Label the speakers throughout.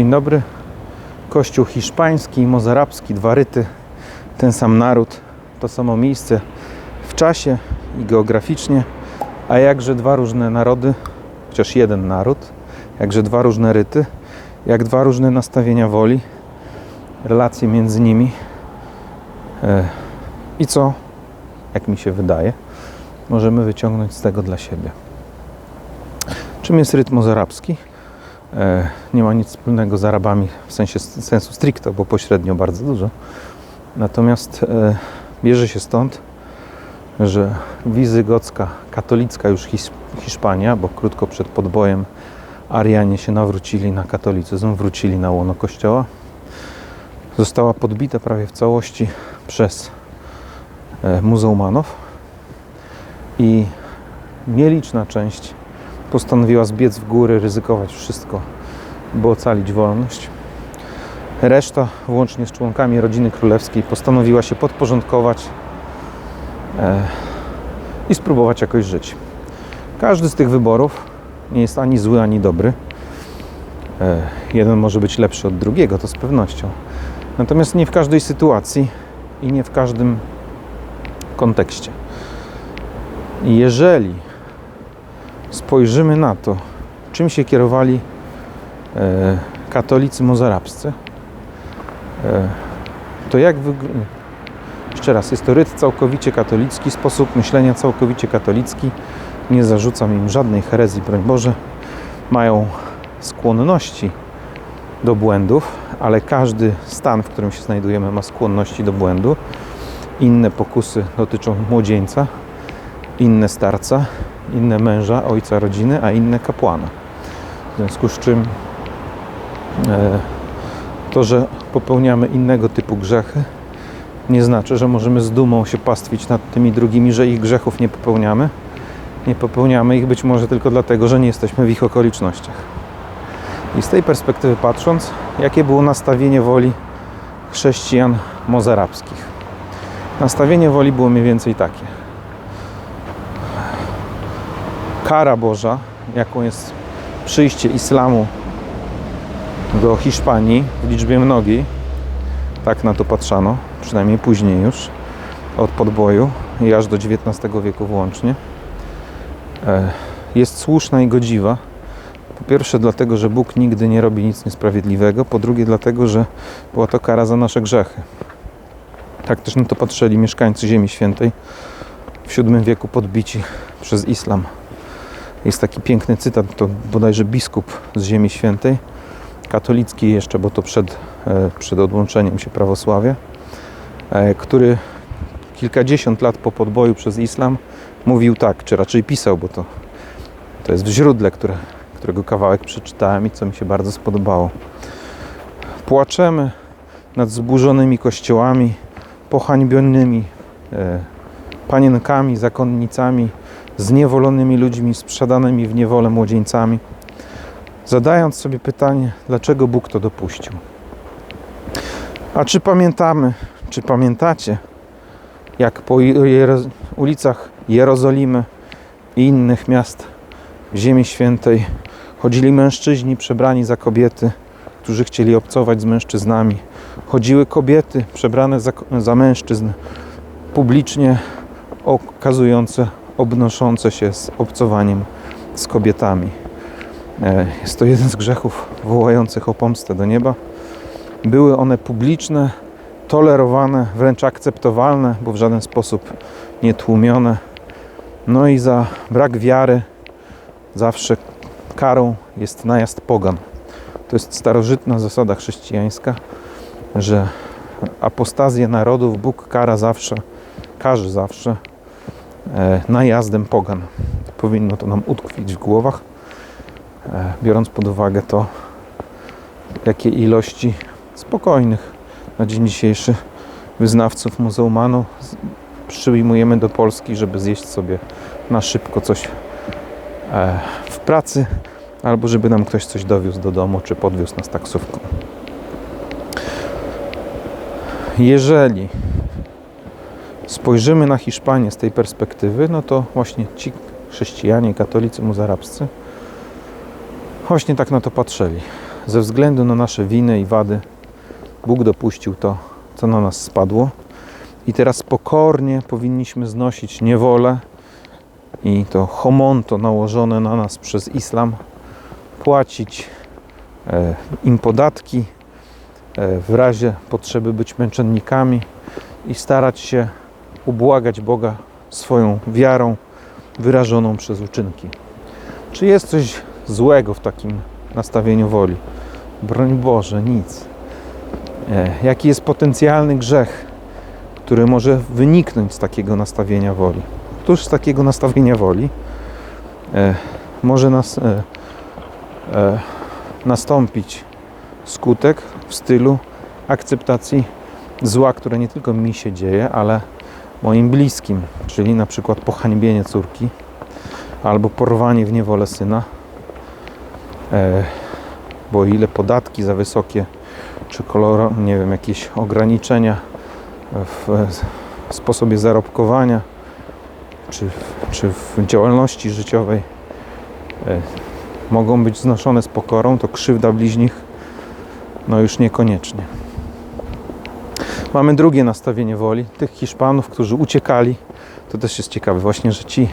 Speaker 1: Dzień dobry. Kościół hiszpański mozarabski, dwa ryty, ten sam naród, to samo miejsce w czasie i geograficznie, a jakże dwa różne narody, chociaż jeden naród, jakże dwa różne ryty, jak dwa różne nastawienia woli, relacje między nimi e, i co, jak mi się wydaje, możemy wyciągnąć z tego dla siebie. Czym jest rytm mozarabski? E, nie ma nic wspólnego z Arabami w sensie sensu stricto, bo pośrednio bardzo dużo. Natomiast e, bierze się stąd, że wizygocka, katolicka już His- Hiszpania, bo krótko przed podbojem Arianie się nawrócili na katolicyzm, wrócili na łono kościoła, została podbita prawie w całości przez e, muzułmanów i nieliczna część postanowiła zbiec w góry, ryzykować wszystko, by ocalić wolność. Reszta, włącznie z członkami rodziny królewskiej, postanowiła się podporządkować e, i spróbować jakoś żyć. Każdy z tych wyborów nie jest ani zły, ani dobry. E, jeden może być lepszy od drugiego, to z pewnością. Natomiast nie w każdej sytuacji i nie w każdym kontekście. Jeżeli spojrzymy na to, czym się kierowali e, katolicy mozarabscy, e, to jak wygląda. Jeszcze raz, jest to ryt całkowicie katolicki, sposób myślenia całkowicie katolicki. Nie zarzucam im żadnej herezji, broń Boże. Mają skłonności do błędów, ale każdy stan, w którym się znajdujemy, ma skłonności do błędu. Inne pokusy dotyczą młodzieńca, inne starca, inne męża, ojca rodziny, a inne kapłana. W związku z czym e, to, że popełniamy innego typu grzechy, nie znaczy, że możemy z dumą się pastwić nad tymi drugimi, że ich grzechów nie popełniamy. Nie popełniamy ich być może tylko dlatego, że nie jesteśmy w ich okolicznościach. I z tej perspektywy patrząc, jakie było nastawienie woli chrześcijan mozarabskich. Nastawienie woli było mniej więcej takie. Kara Boża, jaką jest przyjście islamu do Hiszpanii w liczbie mnogiej, tak na to patrzano, przynajmniej później już, od podboju i aż do XIX wieku włącznie, e, jest słuszna i godziwa. Po pierwsze dlatego, że Bóg nigdy nie robi nic niesprawiedliwego, po drugie dlatego, że była to kara za nasze grzechy. Tak też na to patrzyli mieszkańcy Ziemi Świętej w VII wieku podbici przez islam. Jest taki piękny cytat, to bodajże biskup z Ziemi Świętej, katolicki jeszcze, bo to przed, e, przed odłączeniem się prawosławia, e, który kilkadziesiąt lat po podboju przez islam mówił tak, czy raczej pisał, bo to, to jest w źródle, które, którego kawałek przeczytałem i co mi się bardzo spodobało. Płaczemy nad zburzonymi kościołami, pohańbionymi e, panienkami, zakonnicami, zniewolonymi ludźmi, sprzedanymi w niewolę młodzieńcami, zadając sobie pytanie, dlaczego Bóg to dopuścił. A czy pamiętamy, czy pamiętacie, jak po ulicach Jerozolimy i innych miast Ziemi Świętej chodzili mężczyźni przebrani za kobiety, którzy chcieli obcować z mężczyznami. Chodziły kobiety przebrane za, za mężczyzn, publicznie okazujące, obnoszące się z obcowaniem z kobietami. E, Jest to jeden z grzechów wołających o pomstę do nieba. Były one publiczne, tolerowane, wręcz akceptowalne, bo w żaden sposób nie tłumione. No i za brak wiary zawsze karą jest najazd pogan. To jest starożytna zasada chrześcijańska, że apostazję narodów Bóg kara zawsze, każe zawsze najazdem pogan. Powinno to nam utkwić w głowach, e, biorąc pod uwagę to, jakie ilości spokojnych na dzień dzisiejszy wyznawców muzułmanów przyjmujemy do Polski, żeby zjeść sobie na szybko coś e, w pracy, albo żeby nam ktoś coś dowiózł do domu, czy podwiózł nas taksówką. Jeżeli spojrzymy na Hiszpanię z tej perspektywy, no to właśnie ci chrześcijanie, katolicy muzarabscy właśnie tak na to patrzyli. ze względu na nasze winy i wady Bóg dopuścił to, co na nas spadło. I teraz pokornie powinniśmy znosić niewolę i to homonto nałożone na nas przez islam, płacić e, im podatki, e, w razie potrzeby być męczennikami i starać się ubłagać Boga swoją wiarą wyrażoną przez uczynki. Czy jest coś złego w takim nastawieniu woli? Broń Boże, nic. E, Jaki jest potencjalny grzech, który może wyniknąć z takiego nastawienia woli? Któż z takiego nastawienia woli e, może nas, e, nastąpić skutek w stylu akceptacji zła, które nie tylko mi się dzieje, ale moim bliskim, czyli na przykład pohańbienie córki albo porwanie w niewolę syna, e, bo ile podatki za wysokie, czy kolor, nie wiem, jakieś ograniczenia w sposobie zarobkowania, czy, czy w działalności życiowej e, mogą być znoszone z pokorą, to krzywda bliźnich no już niekoniecznie. Mamy drugie nastawienie woli, tych Hiszpanów, którzy uciekali. To też jest ciekawe, właśnie, że ci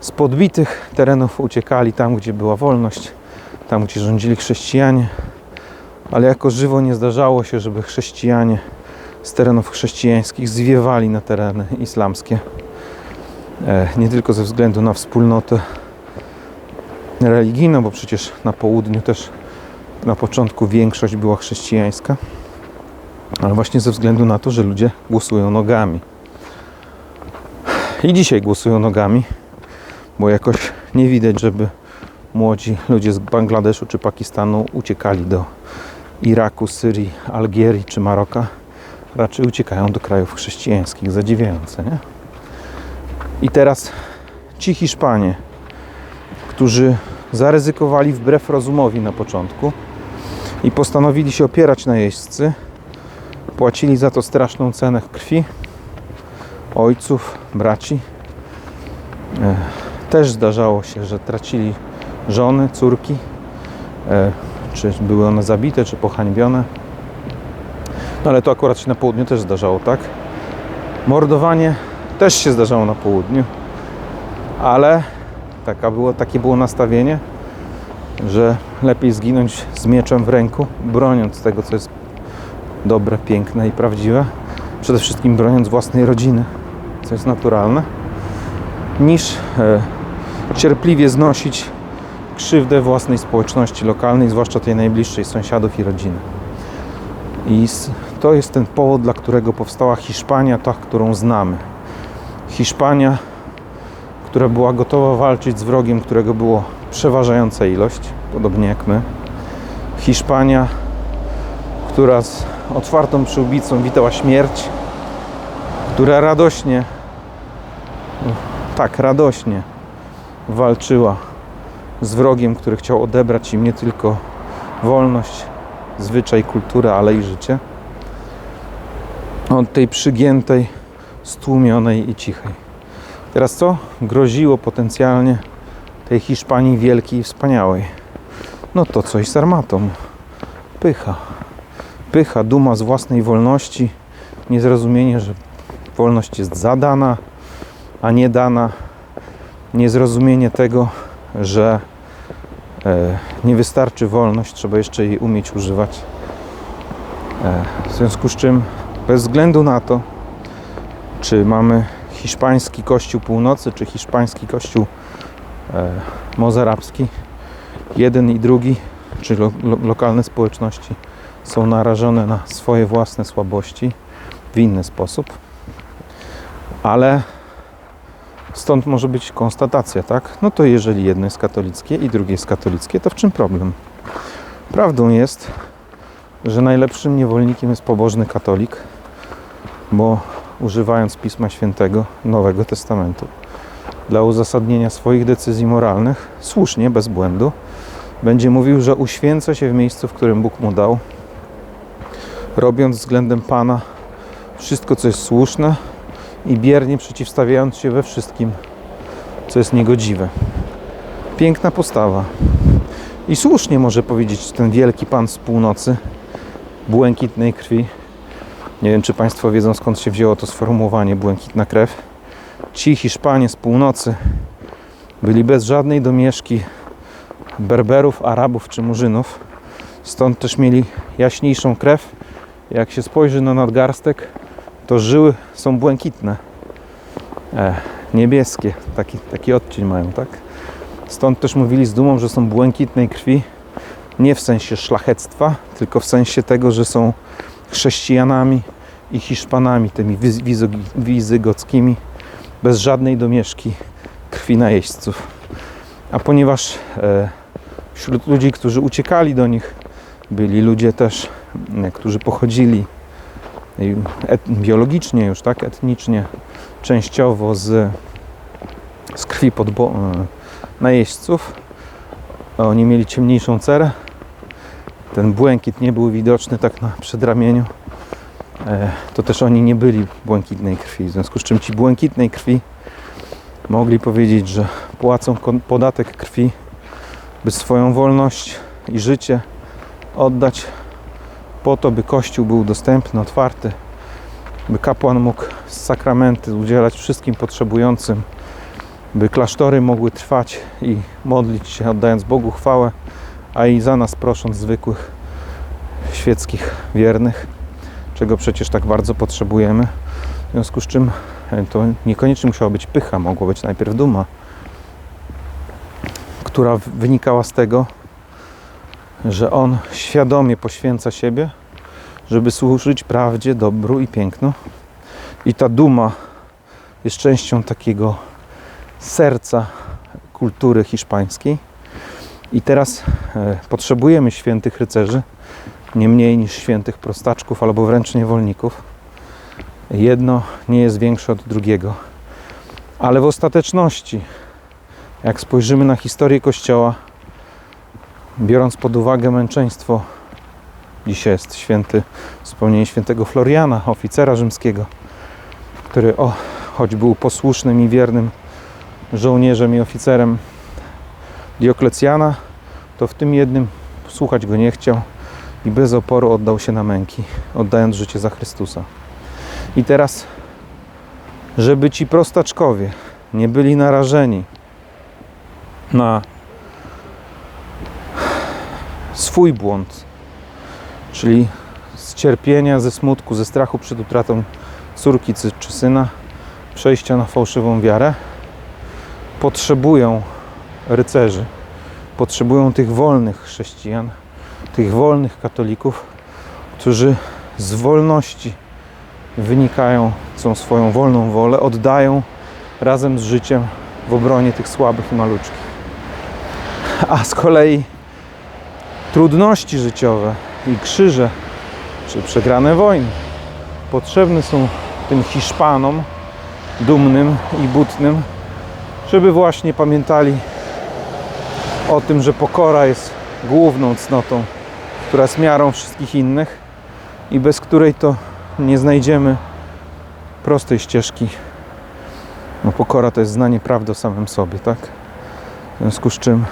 Speaker 1: z podbitych terenów uciekali tam, gdzie była wolność, tam, gdzie rządzili chrześcijanie, ale jako żywo nie zdarzało się, żeby chrześcijanie z terenów chrześcijańskich zwiewali na tereny islamskie. E, Nie tylko ze względu na wspólnotę religijną, bo przecież na południu też na początku większość była chrześcijańska, ale właśnie ze względu na to, że ludzie głosują nogami. I dzisiaj głosują nogami, bo jakoś nie widać, żeby młodzi ludzie z Bangladeszu czy Pakistanu uciekali do Iraku, Syrii, Algierii czy Maroka. Raczej uciekają do krajów chrześcijańskich. Zadziwiające, nie? I teraz ci Hiszpanie, którzy zaryzykowali wbrew rozumowi na początku i postanowili się opierać na jeźdźcy, płacili za to straszną cenę krwi ojców, braci. E, Też zdarzało się, że tracili żony, córki, e, czy były one zabite, czy pohańbione. No ale to akurat się na południu też zdarzało, tak? Mordowanie też się zdarzało na południu, ale taka było, takie było nastawienie, że lepiej zginąć z mieczem w ręku, broniąc tego, co jest dobre, piękne i prawdziwe. Przede wszystkim broniąc własnej rodziny, co jest naturalne, niż e, cierpliwie znosić krzywdę własnej społeczności lokalnej, zwłaszcza tej najbliższej sąsiadów i rodziny. I to jest ten powód, dla którego powstała Hiszpania, ta, którą znamy. Hiszpania, która była gotowa walczyć z wrogiem, którego było przeważająca ilość, podobnie jak my. Hiszpania, która z otwartą przyłbicą witała śmierć, która radośnie, tak, radośnie walczyła z wrogiem, który chciał odebrać im nie tylko wolność, zwyczaj, kulturę, ale i życie. Od tej przygiętej, stłumionej i cichej. Teraz co? Groziło potencjalnie tej Hiszpanii wielkiej i wspaniałej. No to coś z armatą. Pycha. Pycha, duma z własnej wolności, niezrozumienie, że wolność jest zadana, a nie dana. Niezrozumienie tego, że e, nie wystarczy wolność, trzeba jeszcze jej umieć używać. E, w związku z czym, bez względu na to, czy mamy hiszpański kościół północy, czy hiszpański kościół e, mozarabski, jeden i drugi, czy lo, lo, lokalne społeczności są narażone na swoje własne słabości w inny sposób, ale stąd może być konstatacja, tak? No to jeżeli jedno jest katolickie i drugie jest katolickie, to w czym problem? Prawdą jest, że najlepszym niewolnikiem jest pobożny katolik, bo używając Pisma Świętego Nowego Testamentu dla uzasadnienia swoich decyzji moralnych, słusznie, bez błędu, będzie mówił, że uświęca się w miejscu, w którym Bóg mu dał, robiąc względem Pana wszystko, co jest słuszne i biernie przeciwstawiając się we wszystkim, co jest niegodziwe. Piękna postawa. I słusznie może powiedzieć ten wielki pan z północy, błękitnej krwi. Nie wiem, czy Państwo wiedzą skąd się wzięło to sformułowanie błękitna krew. Ci Hiszpanie z północy byli bez żadnej domieszki Berberów, Arabów czy Murzynów. Stąd też mieli jaśniejszą krew. Jak się spojrzy na nadgarstek, to żyły są błękitne. E, niebieskie. Taki, taki odcień mają, tak? Stąd też mówili z dumą, że są błękitnej krwi. Nie w sensie szlachectwa, tylko w sensie tego, że są chrześcijanami i Hiszpanami, tymi wizygockimi, bez żadnej domieszki krwi najeźdźców. A ponieważ e, wśród ludzi, którzy uciekali do nich, byli ludzie też, którzy pochodzili biologicznie już, tak, etnicznie, częściowo z, z krwi podbo- e, najeźdźców. Oni mieli ciemniejszą cerę. Ten błękit nie był widoczny tak na przedramieniu. E, To też oni nie byli błękitnej krwi. W związku z czym ci błękitnej krwi mogli powiedzieć, że płacą podatek krwi, by swoją wolność i życie oddać po to, by Kościół był dostępny, otwarty, by kapłan mógł sakramenty udzielać wszystkim potrzebującym, by klasztory mogły trwać i modlić się, oddając Bogu chwałę, a i za nas prosząc zwykłych świeckich wiernych, czego przecież tak bardzo potrzebujemy. W związku z czym e, to niekoniecznie musiała być pycha, mogła być najpierw duma, która wynikała z tego, że on świadomie poświęca siebie, żeby służyć prawdzie, dobru i pięknu. I ta duma jest częścią takiego serca kultury hiszpańskiej. I teraz e, potrzebujemy świętych rycerzy, nie mniej niż świętych prostaczków albo wręcz niewolników. Jedno nie jest większe od drugiego. Ale w ostateczności, jak spojrzymy na historię Kościoła, biorąc pod uwagę męczeństwo, dzisiaj jest święty, wspomnienie świętego Floriana, oficera rzymskiego, który o, choć był posłusznym i wiernym żołnierzem i oficerem Dioklecjana, to w tym jednym słuchać go nie chciał i bez oporu oddał się na męki, oddając życie za Chrystusa. I teraz, żeby ci prostaczkowie nie byli narażeni na swój błąd, czyli z cierpienia, ze smutku, ze strachu przed utratą córki czy- syna, przejścia na fałszywą wiarę, potrzebują rycerzy, potrzebują tych wolnych chrześcijan, tych wolnych katolików, którzy z wolności wynikają, są swoją wolną wolę, oddają razem z życiem w obronie tych słabych i maluczkich. A z kolei trudności życiowe i krzyże, czy przegrane wojny potrzebne są tym Hiszpanom dumnym i butnym, żeby właśnie pamiętali o tym, że pokora jest główną cnotą, która jest miarą wszystkich innych i bez której to nie znajdziemy prostej ścieżki. No pokora to jest znanie prawdy o samym sobie, tak? W związku z czym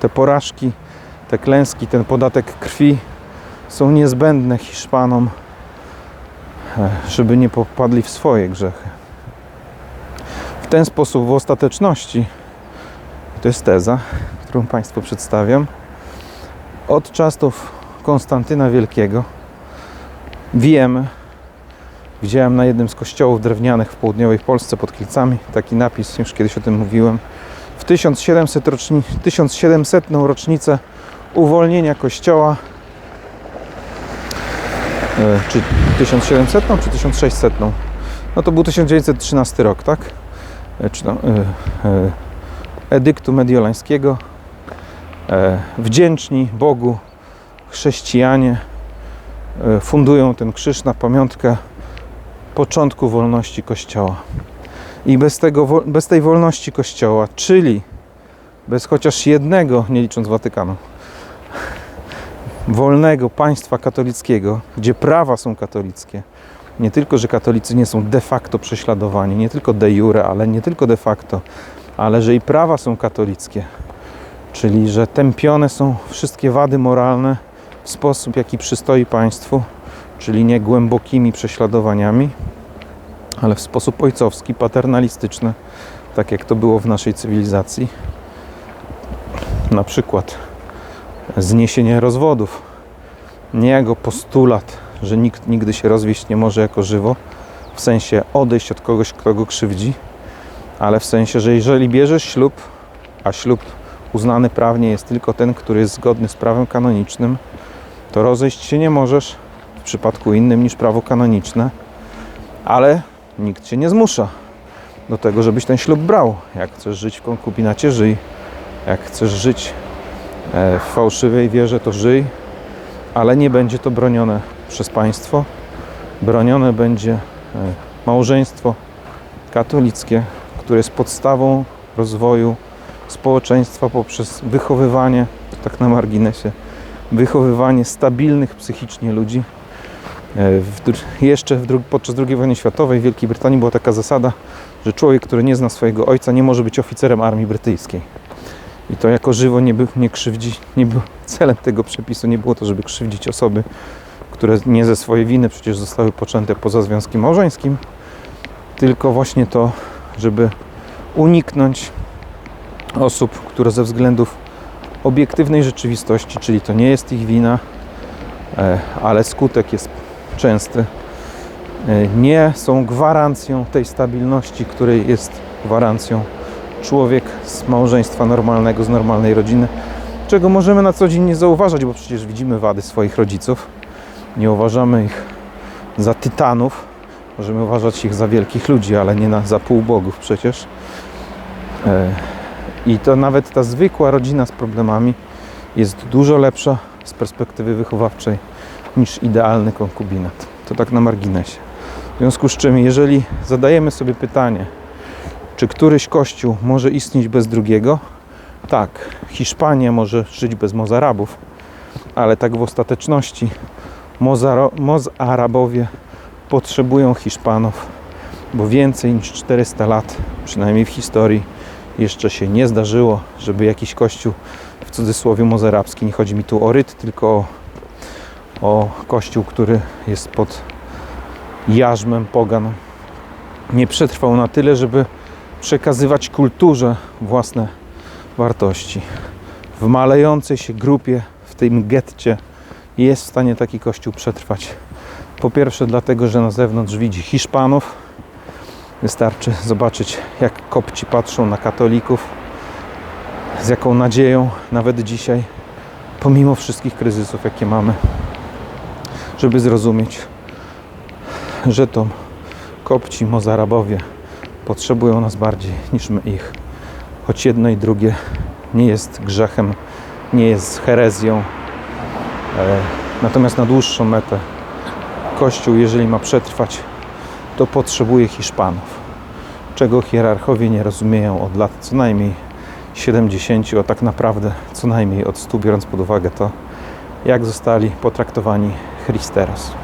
Speaker 1: te porażki, te klęski, ten podatek krwi są niezbędne Hiszpanom, e, żeby nie popadli w swoje grzechy. W ten sposób w ostateczności, to jest teza, którą Państwu przedstawiam, od czasów Konstantyna Wielkiego wiemy, widziałem na jednym z kościołów drewnianych w południowej Polsce pod Kielcami taki napis, już kiedyś o tym mówiłem, w 1700, roczni, 1700 rocznicę uwolnienia kościoła e, czy 1700 czy 1600 no to był 1913 rok, tak? E, Czy e, edyktu mediolańskiego wdzięczni Bogu chrześcijanie fundują ten krzyż na pamiątkę początku wolności Kościoła. I bez, tego, bez tej wolności Kościoła, czyli bez chociaż jednego, nie licząc Watykanu, wolnego państwa katolickiego, gdzie prawa są katolickie, nie tylko, że katolicy nie są de facto prześladowani, nie tylko de jure, ale nie tylko de facto, ale że i prawa są katolickie, czyli że tępione są wszystkie wady moralne w sposób, jaki przystoi państwu, czyli nie głębokimi prześladowaniami, ale w sposób ojcowski, paternalistyczny, tak jak to było w naszej cywilizacji. Na przykład zniesienie rozwodów. Nie jako postulat, że nikt nigdy się rozwieść nie może jako żywo, w sensie odejść od kogoś, kto go krzywdzi, ale w sensie, że jeżeli bierzesz ślub, a ślub uznany prawnie jest tylko ten, który jest zgodny z prawem kanonicznym, to rozejść się nie możesz w przypadku innym niż prawo kanoniczne, ale nikt cię nie zmusza do tego, żebyś ten ślub brał. Jak chcesz żyć w konkubinacie, żyj. Jak chcesz żyć w fałszywej wierze, to żyj, ale nie będzie to bronione przez państwo. Bronione będzie e, małżeństwo katolickie, które jest podstawą rozwoju społeczeństwa poprzez wychowywanie, tak na marginesie, wychowywanie stabilnych psychicznie ludzi. E, W, jeszcze w podczas II wojny światowej w Wielkiej Brytanii była taka zasada, że człowiek, który nie zna swojego ojca, nie może być oficerem armii brytyjskiej. I to jako żywo nie, był, nie krzywdzi, nie był celem tego przepisu nie było to, żeby krzywdzić osoby, które nie ze swojej winy przecież zostały poczęte poza związkiem małżeńskim, tylko właśnie to, żeby uniknąć osób, które ze względów obiektywnej rzeczywistości, czyli to nie jest ich wina, e, ale skutek jest częsty, e, nie są gwarancją tej stabilności, której jest gwarancją człowiek z małżeństwa normalnego, z normalnej rodziny, czego możemy na co dzień nie zauważać, bo przecież widzimy wady swoich rodziców. Nie uważamy ich za tytanów, możemy uważać ich za wielkich ludzi, ale nie na, za półbogów przecież. E, I to nawet ta zwykła rodzina z problemami jest dużo lepsza z perspektywy wychowawczej niż idealny konkubinat. To tak na marginesie. W związku z czym, jeżeli zadajemy sobie pytanie, czy któryś kościół może istnieć bez drugiego? Tak, Hiszpania może żyć bez Mozarabów, ale tak w ostateczności Mozarabowie potrzebują Hiszpanów, bo więcej niż 400 lat, przynajmniej w historii, jeszcze się nie zdarzyło, żeby jakiś kościół w cudzysłowie mozarabski, nie chodzi mi tu o ryt, tylko o, o kościół, który jest pod jarzmem pogan, nie przetrwał na tyle, żeby przekazywać kulturze własne wartości. W malejącej się grupie, w tym getcie jest w stanie taki kościół przetrwać. Po pierwsze dlatego, że na zewnątrz widzi Hiszpanów. Wystarczy zobaczyć, jak kopci patrzą na katolików, z jaką nadzieją, nawet dzisiaj, pomimo wszystkich kryzysów, jakie mamy, żeby zrozumieć, że to kopci, mozarabowie potrzebują nas bardziej niż my ich. Choć jedno i drugie nie jest grzechem, nie jest herezją. E, Natomiast na dłuższą metę Kościół, jeżeli ma przetrwać, to potrzebuje Hiszpanów, czego hierarchowie nie rozumieją od lat co najmniej 70, a tak naprawdę co najmniej od 100, biorąc pod uwagę to, jak zostali potraktowani Christeros.